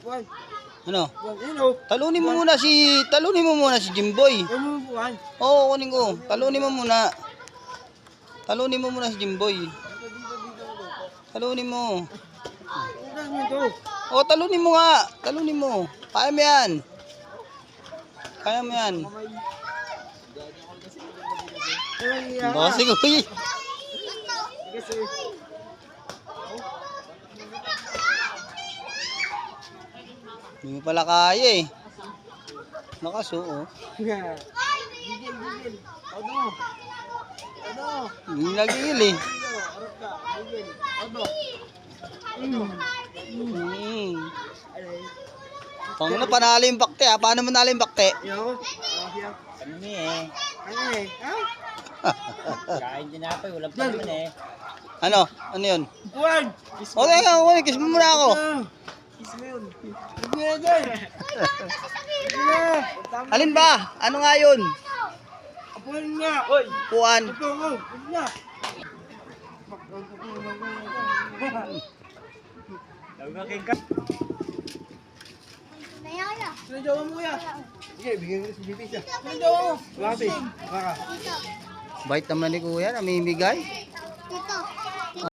Buwan. Ano? Buwan. Talunin mo muna si talunin mo muna si Jimboy. Buwan. Oo, kunin ko. Talunin mo muna. Talunin mo muna si Jimboy. Talunin mo. O, talunin mo nga. Talunin mo. Kaya mo yan. Kaya mo yan. Iya. Baka Hindi mo pala kaya eh. Lakas oo. Gigil, gigil. Ano? Ano? Hindi nagigil eh. Ano? Arap ka. Gigil. Ano? Ano? Alay. Pang na panalo yung bakte ah. Paano manalo yung bakte? Yo. Ano ni eh? Ano eh? Ha? Kain din ako eh. Walang pa naman eh. Ano? Ano yun? Buwan! O, teka, kunin. Kiss mo muna ako. Kiss mo yun. Mo na dyan. Na. Tama. Alin ba? Ano nga yun? Apuan nga. Oy. Puan. Ito ko. Huwag na. Nagkaking ka. Sino jowa mo kuya? Sige, bigyan ko si Bibi siya. Sino jowa mo? Wabi. Baka. Bait naman ni kuya. Namimigay.